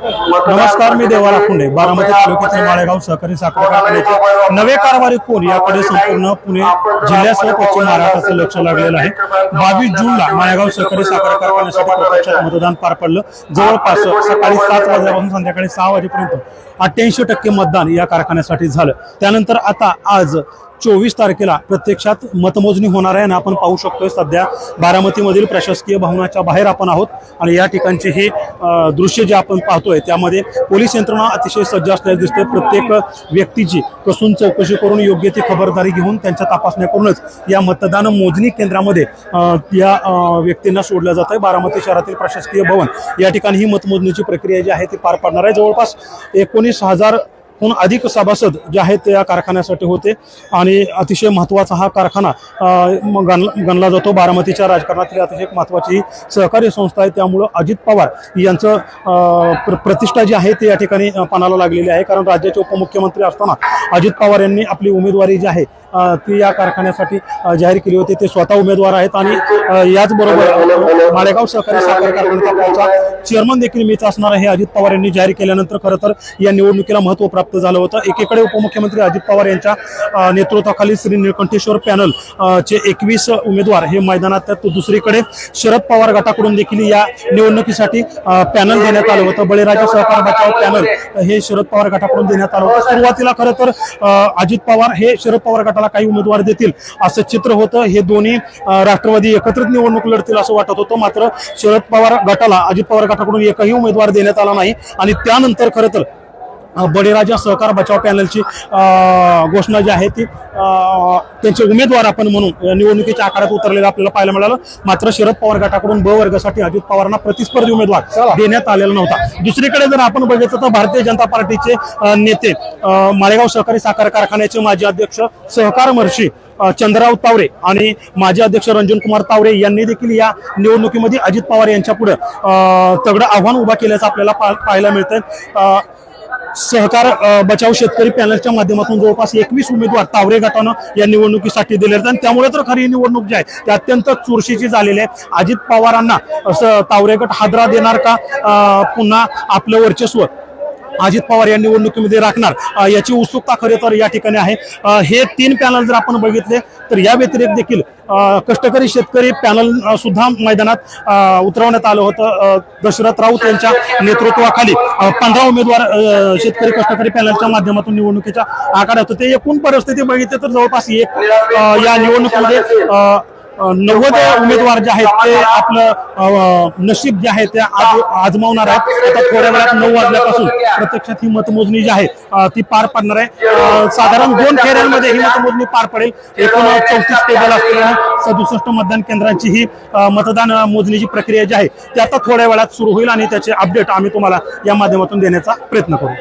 नमस्कार मी देवाला पुणे बारामती तालुक्यातील माळेगाव सहकारी साखर कारखान्याचे नवे कारभारी कोण? याकडे संपूर्ण पुणे जिल्ह्यासह पश्चिम महाराष्ट्राचं लक्ष लागलेलं आहे. बावीस जूनला माळेगाव सहकारी साखर कारखान्यासाठी प्रत्यक्षात मतदान पार पडलं. जवळपास सकाळी सात वाजल्यापासून संध्याकाळी सहा वाजेपर्यंत अठ्ठ्याऐंशी टक्के मतदान या कारखान्यासाठी झालं. त्यानंतर आता आज चोवीस तारखेला प्रत्यक्षात मतमोजणी होणार आहे आणि आपण पाहू शकतोय सध्या बारामतीमधील प्रशासकीय भवनाच्या बाहेर आपण आहोत आणि या ठिकाणचे हे दृश्य जे आपण पाहतोय त्यामध्ये पोलीस यंत्रणा अतिशय सज्ज असल्याचं दिसते प्रत्येक व्यक्तीची कसून चौकशी करून योग्य ती खबरदारी घेऊन त्यांच्या तपासण्या करूनच या मतदान मोजणी केंद्रामध्ये या व्यक्तींना सोडलं जात आहे बारामती शहरातील प्रशासकीय भवन या ठिकाणी ही मतमोजणीची प्रक्रिया जी आहे ती पार पाडणार आहे. जवळपास एकोणीस हजार हून अधिक सभासद जे आहेत ते या कारखान्यासाठी होते. आणि अतिशय महत्त्वाचा हा कारखाना गणला गण- गणला जातो. बारामतीच्या राजकारणातील अतिशय एक महत्त्वाची ही सहकारी संस्था आहे. त्यामुळं अजित पवार यांचं प्र- प्रतिष्ठा जी आहे ते या ठिकाणी पणाला लागलेली आहे. कारण राज्याचे उपमुख्यमंत्री असताना अजित पवार यांनी आपली उमेदवारी जी आहे ती या कारखान्यासाठी जाहीर केली होती. ते स्वतः उमेदवार आहेत आणि याचबरोबर माळेगाव सहकारी साखर कारखान्याचा चेअरमन देखील मीच असणार हे अजित पवार यांनी जाहीर केल्यानंतर खरं तर या निवडणुकीला महत्त्व प्राप्त झालं होतं. एकीकडे उपमुख्यमंत्री अजित पवार यांच्या नेतृत्वाखाली श्री निळकंठेश्वर पॅनल चे एकवीस उमेदवार हे मैदानात आहेत. तर दुसरीकडे शरद पवार गटाकडून देखील या निवडणुकीसाठी पॅनल देण्यात आलं होतं. बळीराजा सहकार बचाव पॅनल हे शरद पवार गटाकडून देण्यात आलं होतं. सुरुवातीला खरं तर अजित पवार हे शरद पवार गटाला काही उमेदवार देतील असं चित्र होतं. हे दोन्ही राष्ट्रवादी एकत्रित निवडणूक लढतील असं वाटत होतं. मात्र शरद पवार गटाला अजित पवार गटाकडून एकही उमेदवार देण्यात आला नाही. आणि त्यानंतर खरं तर बळीराजा सहकार बचाव पॅनलची घोषणा जी आहे ती त्यांचे उमेदवार आपण म्हणून निवडणुकीच्या आकारात उतरलेलं आपल्याला पाहायला मिळालं. मात्र शरद पवार गटाकडून ब वर्गासाठी अजित पवारांना प्रतिस्पर्धी उमेदवार देण्यात आलेला नव्हता. दुसरीकडे जर आपण बघितलं तर भारतीय जनता पार्टीचे नेते माळेगाव सहकारी साखर कारखान्याचे माजी अध्यक्ष सहकार महर्षी अ, चंद्रराव तावरे आणि माजी अध्यक्ष रंजन कुमार तावरे यांनी देखील या निवडणुकीमध्ये अजित पवार यांच्या पुढे तगडं आव्हान उभा केल्याचं आपल्याला पा- पाहायला मिळतंय. सहकार बचाव शेतकरी पॅनलच्या माध्यमातून जवळपास एकवीस उमेदवार तावरे गटानं या निवडणुकीसाठी दिले आहेत. आणि त्यामुळे तर खरी निवडणूक जी आहे ती अत्यंत चुरशीची झालेली आहे. अजित पवारांना असं तावरे गट हादरा देणार का? पुन्हा आपलं वर्चस्व अजित पवार या निवडणुकीमध्ये राखणार. याची उत्सुकता खरे तर या ठिकाणी आहे. हे तीन पॅनल जर आपण बघितले तर या व्यतिरिक्त देखील कष्टकरी शेतकरी पॅनल सुद्धा मैदानात उतरवण्यात आलं होतं. दशरथ राऊत यांच्या नेतृत्वाखाली पंधरा उमेदवार शेतकरी कष्टकरी पॅनलच्या माध्यमातून निवडणुकीच्या आखाड्यात होते. एकूण परिस्थिती बघितली तर जवळपास एक या निवडणुकीमध्ये नव्वद उमेदवार जे आहेत ते आपलं नशीब जे आहे ते आज आजमावणार आहेत. आता थोड्या वेळात नऊ वाजल्यापासून प्रत्यक्षात ही मतमोजणी जी आहे ती पार पडणार आहे. साधारण दोन फेऱ्यांमध्ये ही मतमोजणी पार पडेल. एकूण चौतीस टेबल असलेल्या सदुसष्ट मतदान केंद्रांची ही मतदान मोजणीची प्रक्रिया जी आहे ती आता थोड्या वेळात सुरू होईल आणि त्याचे अपडेट आम्ही तुम्हाला या माध्यमातून देण्याचा प्रयत्न करू.